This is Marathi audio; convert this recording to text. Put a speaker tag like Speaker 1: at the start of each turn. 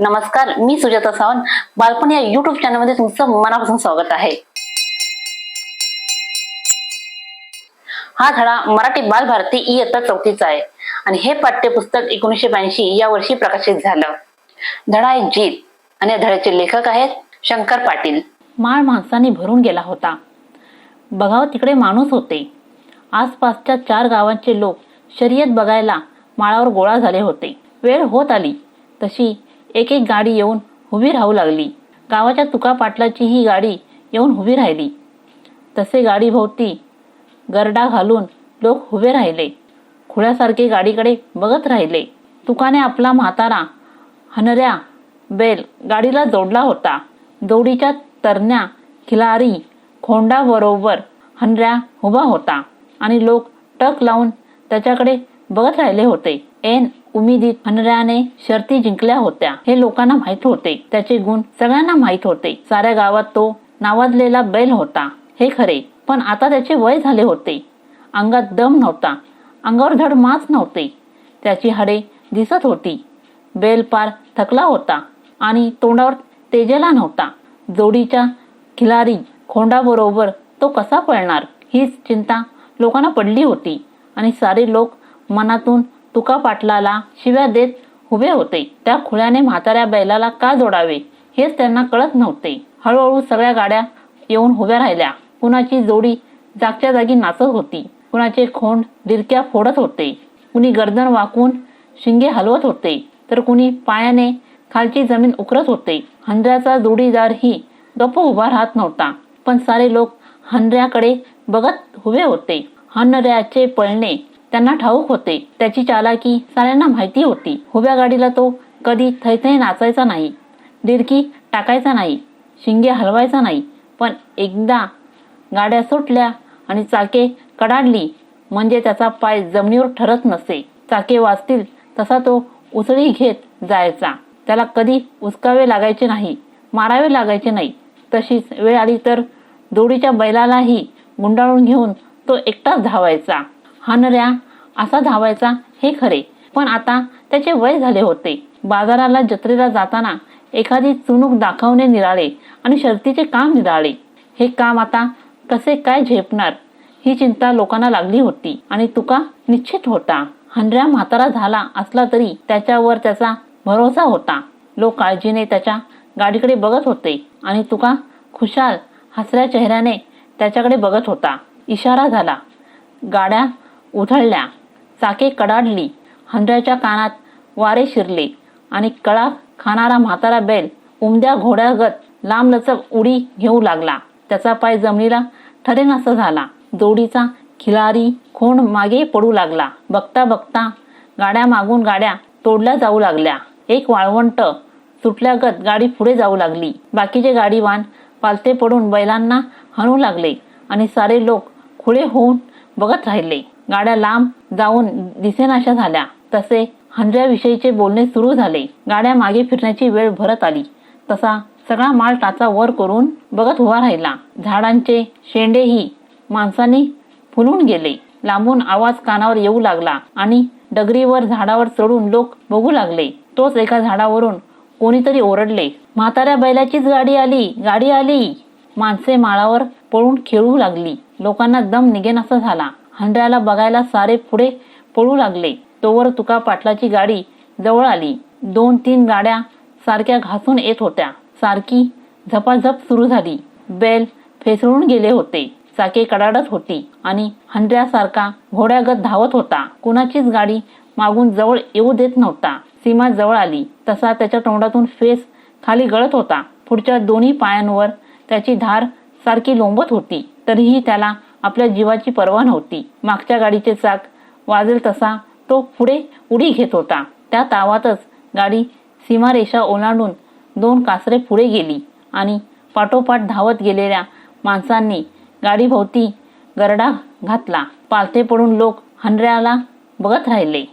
Speaker 1: नमस्कार मी सुजाता सावंत. बालपण या युट्यूब चॅनलमध्ये तुमचं मनापासून स्वागत आहे. हा धडा मराठी बालभारती इयत्ता चौथीचा आहे. आणि हे पाठ्यपुस्तक एकोणीसशे ब्याऐंशी या वर्षी प्रकाशित झालं. धडा आहे जीत आणि या धड्याचे लेखक आहेत शंकर पाटील. माळ माणसाने भरून गेला होता. बघावं तिकडे माणूस होते. आसपासच्या चार गावांचे लोक शर्यत बघायला माळावर गोळा झाले होते. वेळ होत आली. तशी एक एक गाडी येऊन उभी राहू लागली. गावाच्या तुका पाटलाची ही गाडी येऊन उभी राहिली. तसे गाडीभोवती गरडा घालून लोक उभे राहिले. खुळ्यासारखे गाडीकडे बघत राहिले. तुकाने आपला म्हातारा हनऱ्या बेल गाडीला जोडला होता. जोडीच्या तरण्या खिलारी खोंडाबरोबर हनऱ्या उभा होता आणि लोक टक लावून त्याच्याकडे बघत राहिले होते. एन. उमेदीत हनऱ्याने शर्ती जिंकल्या होत्या. हे लोकांना माहीत होते. त्याचे गुण सगळ्यांना माहीत होते. साऱ्या गावात तो नावाजलेला बैल होता. हे खरे. पण आता त्याचे वय झाले होते. अंगात दम नव्हता. अंगावर धड माच नव्हते. त्याची हाडे दिसत होती. बेल पार थकला होता आणि तोंडावर तेजेला नव्हता. जोडीच्या खिलारी खोंडाबरोबर तो कसा पळणार? हीच चिंता लोकांना पडली होती आणि सारे लोक मनातून तुका पाटलाला शिव्या देत उभे होते. त्या खुळ्याने म्हाताऱ्या बैलाला का जोडावे? हेच त्यांना कळत नव्हते. हळूहळू सगळ्या गाड्या येऊन उभ्या राहिल्या. कुणाची जोडी जागच्या जागी नाचत होती. कुणाचे खोंड दिरक्या फोडत होते. कुणी गर्दन वाकून शिंगे हलवत होते. तर कुणी पायाने खालची जमीन उकरत होते. हंड्याचा जोडीदारही गप्प उभा राहत नव्हता. पण सारे लोक हंड्याकडे बघत उभे होते. हनऱ्याचे पळणे त्यांना ठाऊक होते. त्याची चालाकी साऱ्यांना माहिती होती. उभ्या गाडीला तो कधी थैथै नाचायचा नाही. डिरकी टाकायचा नाही. शिंगे हलवायचा नाही. पण एकदा गाड्या सुटल्या आणि चाके कडाडली म्हणजे त्याचा पाय जमिनीवर ठरत नसे. चाके वाचतील तसा तो उसळी घेत जायचा. त्याला कधी उचकावे लागायचे नाही मारावे लागायचे नाही. तशीच वेळ आली तर जोडीच्या बैलालाही गुंडाळून घेऊन तो एकटाच धावायचा. हानऱ्या असा धावायचा हे खरे. पण आता त्याचे वय झाले होते. बाजाराला जत्रेला जाताना एखादी चुणूक दाखवणे निराळे आणि शर्तीचे काम निराळे. हे काम आता कसे काय झेपणार? ही चिंता लोकांना लागली होती आणि तुका निश्चित होता. हंड्या म्हातारा झाला असला तरी त्याच्यावर त्याचा भरोसा होता. लोक काळजीने त्याच्या गाडीकडे बघत होते आणि तुका खुशाल हसऱ्या चेहऱ्याने त्याच्याकडे बघत होता. इशारा झाला. गाड्या उधळल्या. चाके कडाडली. हंड्याच्या कानात वारे शिरले आणि कळा खाणारा म्हातारा बैल उमद्या घोड्यागत लांबलचक उडी घेऊ लागला. त्याचा पाय जमिनीला ठरेनासा झाला. जोडीचा खिलारी खोंड मागे पडू लागला. बघता बघता गाड्या मागून गाड्या तोडल्या जाऊ लागल्या. एक वाळवंट सुटल्यागत गाडी पुढे जाऊ लागली. बाकीचे गाडीवान पालते पडून बैलांना हणू लागले आणि सारे लोक खुळे होऊन बघत राहिले. गाड्या लांब जाऊन दिसेनाशा झाल्या. तसे हंड्याविषयीचे बोलणे सुरू झाले. गाड्या मागे फिरण्याची वेळ भरत आली. तसा सगळा माल टाचा वर करून बघत उभा राहिला. झाडांचे शेंडेही माणसाने फुलून गेले. लांबून आवाज कानावर येऊ लागला आणि डगरीवर झाडावर चढून लोक बघू लागले. तोच एका झाडावरून कोणीतरी ओरडले म्हाताऱ्या बैलाचीच गाडी आली गाडी आली. माणसे माळावर पळून खेळू लागली. लोकांना दम निघेनासा झाला. हंड्याला बघायला सारे पुढे पळू लागले. तोवर तुका पाटलाची गाडी जवळ आली. दोन तीन गाड्या सारख्या घासून येत होत्या. सारखी झपाझप सुरू झाली. बेल फेसळून गेले होते. चाके कडाडत होती आणि हंड्यासारखा घोड्यागत धावत होता. कुणाचीच गाडी मागून जवळ येऊ देत नव्हता. सीमा जवळ आली. तसा त्याच्या तोंडातून फेस खाली गळत होता. पुढच्या दोन्ही पायांवर त्याची धार सारखी लोंबत होती. तरीही त्याला आपल्या जीवाची पर्वा नव्हती. मागच्या गाडीचे चाक वाजेल तसा तो पुढे उडी घेत होता. त्या तावातच गाडी सीमारेषा ओलांडून दोन कासरे पुढे गेली आणि पाठोपाठ धावत गेलेल्या माणसांनी गाडीभोवती गरडा घातला. पालथे पडून लोक हनऱ्याला बघत राहिले.